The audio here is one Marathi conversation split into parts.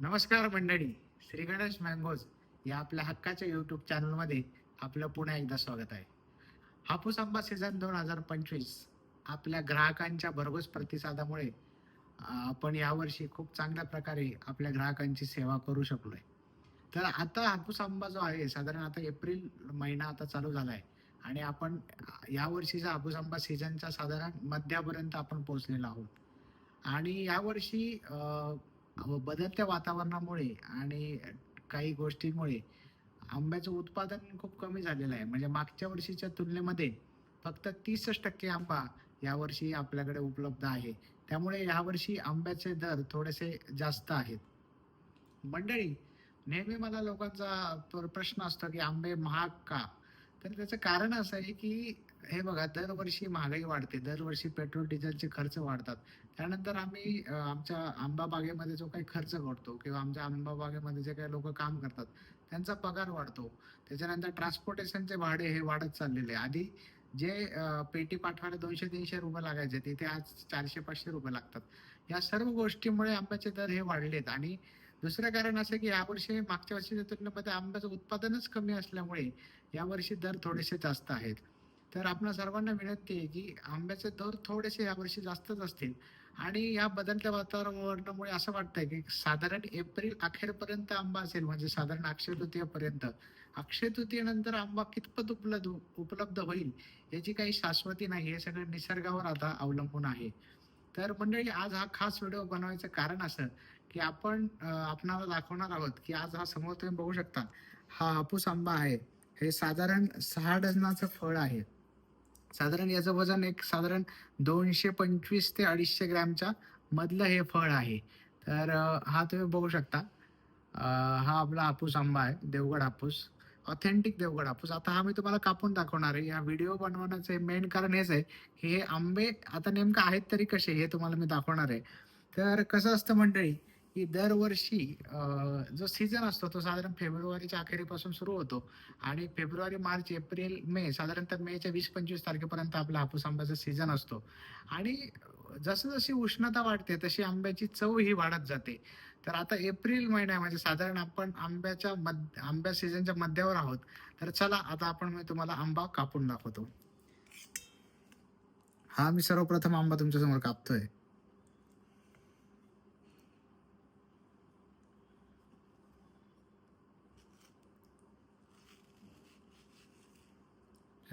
नमस्कार मंडळी श्री गणेश मँगोज या आपल्या हक्काच्या युट्यूब चॅनलमध्ये आपलं पुन्हा एकदा स्वागत आहे. हापूस आंबा सीझन दोन हजार पंचवीस आपल्या ग्राहकांच्या भरघोस प्रतिसादामुळे आपण यावर्षी खूप चांगल्या प्रकारे आपल्या ग्राहकांची सेवा करू शकलोय. तर आता हापूस आंबा जो आहे साधारण आता एप्रिल महिना आता चालू झाला आहे आणि आपण यावर्षीचा हापूस आंबा सीझनचा साधारण मध्यापर्यंत आपण पोहोचलेलो आहोत. आणि यावर्षी बदलत्या वातावरणामुळे आणि काही गोष्टींमुळे आंब्याचं उत्पादन खूप कमी झालेलं आहे. म्हणजे मागच्या वर्षीच्या तुलनेमध्ये फक्त तीसच टक्के आंबा यावर्षी आपल्याकडे उपलब्ध आहे. त्यामुळे यावर्षी आंब्याचे दर थोडेसे जास्त आहेत. मंडळी नेहमी मला लोकांचा प्रश्न असतो की आंबे महाग का? तर त्याचं कारण असं आहे की हे बघा दरवर्षी महागाई वाढते. दरवर्षी पेट्रोल डिझेलचे खर्च वाढतात. त्यानंतर आम्ही आमच्या आंबा बागेमध्ये जो काही खर्च करतो किंवा आमच्या आंबा बागेमध्ये जे काही लोक काम करतात त्यांचा पगार वाढतो. त्याच्यानंतर ट्रान्सपोर्टेशनचे भाडे हे वाढत चाललेले आहे. आधी जे पेटी पाठवायला दोनशे तीनशे रुपये लागायचे तिथे आज चारशे पाचशे रुपये लागतात. या सर्व गोष्टीमुळे आंब्याचे दर हे वाढलेत. आणि दुसरं कारण असं की यावर्षी मागच्या वर्षीच्या तुलनेमध्ये आंब्याचं उत्पादनच कमी असल्यामुळे यावर्षी दर थोडेसे जास्त आहेत. तर आपल्या सर्वांना विनंती आहे की आंब्याचे दर थोडेसे यावर्षी जास्तच असतील. आणि या बदलत्या वातावरणामुळे असं वाटतंय की साधारण एप्रिल अखेरपर्यंत आंबा असेल म्हणजे साधारण अक्षय तृतीयेपर्यंत. अक्षय तृतीयेनंतर आंबा कितपत उपलब्ध उपलब्ध होईल याची काही शाश्वती नाही हे सगळं निसर्गावर आता अवलंबून आहे. तर मंडळी आज हा खास व्हिडिओ बनवायचं कारण असं की आपण आपणाला दाखवणार आहोत की आज हा समोर तुम्ही बघू शकता हा हापूस आंबा आहे. हे साधारण सहा डझनाचं फळ आहे. साधारण याचं वजन एक साधारण दोनशे पंचवीस ते अडीचशे ग्रॅमच्या मधलं हे फळ आहे. तर हा तुम्ही बघू शकता. हा आपला हापूस आंबा आहे देवगड हापूस. ऑथेंटिक देवगड हापूस. आता हा मी तुम्हाला कापून दाखवणार आहे. या व्हिडिओ बनवण्याचे मेन कारण हेच आहे की हे आंबे आता नेमकं आहेत तरी कसे हे तुम्हाला मी दाखवणार आहे. तर कसं असतं मंडळी? की दरवर्षी जो सीझन असतो तो साधारण फेब्रुवारीच्या अखेरीपासून सुरू होतो. आणि फेब्रुवारी मार्च एप्रिल मे साधारणतः मेच्या वीस पंचवीस तारखेपर्यंत आपला हापूस आंब्याचा सीझन असतो. आणि जसं जशी उष्णता वाढते तशी आंब्याची चव ही वाढत जाते. तर आता एप्रिल महिना म्हणजे साधारण आपण आंब्याच्या मध्य आंब्या सीझनच्या मध्यावर आहोत. तर चला आता आपण मी तुम्हाला आंबा कापून दाखवतो. हा मी सर्वप्रथम आंबा तुमच्यासमोर कापतोय.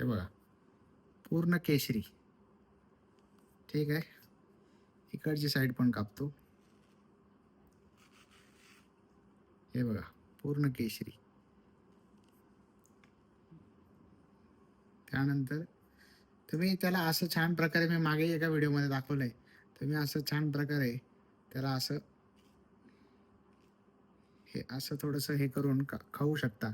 हे बघा. पूर्ण केशरी. ठीक आहे? इकडची साईड पण कापतो. हे बघा पूर्ण केशरी. त्यानंतर तुम्ही त्याला असं छान प्रकारे मी मागे एका व्हिडिओमध्ये दाखवलं आहे तुम्ही असं छान प्रकारे त्याला असं हे असं थोडंसं हे करून का- खाऊ शकता.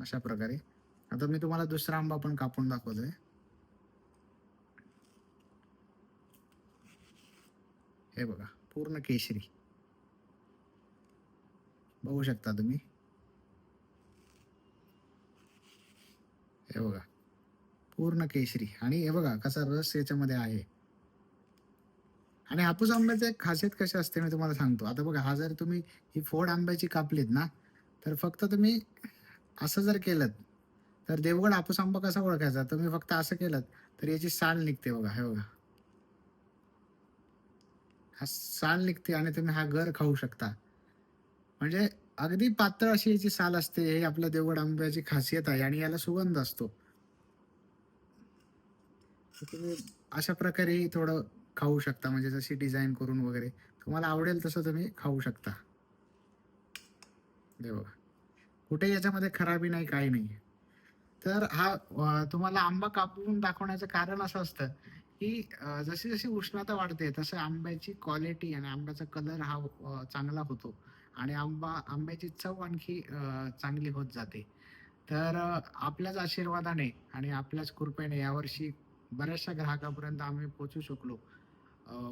अशा प्रकारे. आता मी तुम्हाला दुसरा आंबा पण कापून दाखवतोय. हे बघा पूर्ण केशरी. बघू शकता तुम्ही. हे बघा पूर्ण केशरी. आणि हे बघा कसा रस याच्यामध्ये आहे. आणि हापूस आंब्याचं एक खासियत कशी असते मी तुम्हाला सांगतो. आता बघा हा जर तुम्ही ही फोड आंब्याची कापलीत ना तर फक्त तुम्ही असं जर केलं तर देवगड हापूस आंबा कसा ओळखायचा? तुम्ही फक्त असं केलं तर याची साल निघते बघा हे बघा. हा साल निघते आणि तुम्ही हा गर खाऊ शकता. म्हणजे अगदी पातळ अशी याची साल असते हे आपल्या देवगड आंब्याची खासियत आहे आणि याला सुगंध असतो. तर तुम्ही अशा प्रकारे थोडं खाऊ शकता म्हणजे जशी डिझाईन करून वगैरे. तुम्हाला आवडेल तसं तुम्ही खाऊ शकता. दे बघा. कुठे याच्यामध्ये खराबी नाही काही नाही. तर हा तुम्हाला आंबा कापून दाखवण्याचं कारण असं असतं की जशी जशी उष्णता वाढते तसं आंब्याची क्वालिटी आणि आंब्याचा कलर हा चांगला होतो. आणि आंबा आंब्याची चव आणखी चांगली होत जाते. तर आपल्याच आशीर्वादाने आणि आपल्याच कृपेने यावर्षी बऱ्याचशा ग्राहकापर्यंत आम्ही पोचू शकलो.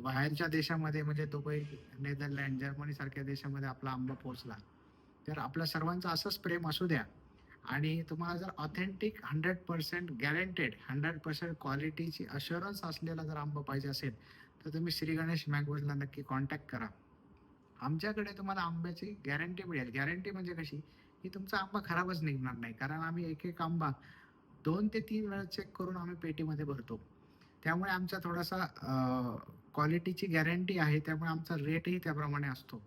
बाहेरच्या देशामध्ये म्हणजे दुबई नेदरलँड जर्मनी सारख्या देशामध्ये आपला आंबा पोचला तर आपल्या सर्वांचं असंच प्रेम असू द्या. आणि तुम्हाला जर authentic hundred percent guaranteed hundred percent क्वालिटीची अशुरन्स असलेला जर आंबा पाहिजे असेल तर तुम्ही श्री गणेश मॅगवजला नक्की कॉन्टॅक्ट करा. आमच्याकडे तुम्हाला आंब्याची गॅरंटी मिळेल. गॅरंटी म्हणजे कशी? की तुमचा आंबा खराबच निघणार नाही. कारण आम्ही एक एक आंबा दोन ते तीन वेळा चेक करून आम्ही पेटीमध्ये भरतो. त्यामुळे आमचा थोडासा क्वालिटीची गॅरंटी आहे. त्यामुळे आमचा रेटही त्याप्रमाणे असतो.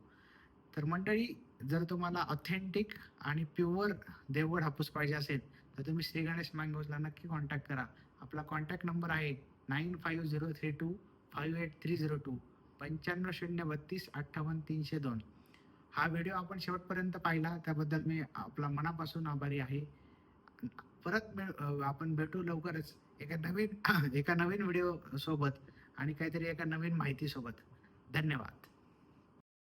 तर मंडळी जर तुम्हाला ऑथेंटिक आणि प्युअर देवगड हापूस पाहिजे असेल तर तुम्ही श्री गणेश मँगोजला नक्की कॉन्टॅक्ट करा. आपला कॉन्टॅक्ट नंबर आहे nine five zero three two five eight three zero two पंच्याण्णव शून्य बत्तीस अठ्ठावन्न तीनशे दोन. हा व्हिडिओ आपण शेवटपर्यंत पाहिला त्याबद्दल मी आपला मनापासून आभारी आहे. परत आपण भेटू लवकरच एका नवीन एका नवीन व्हिडिओ सोबत आणि काहीतरी एका नवीन माहितीसोबत. धन्यवाद.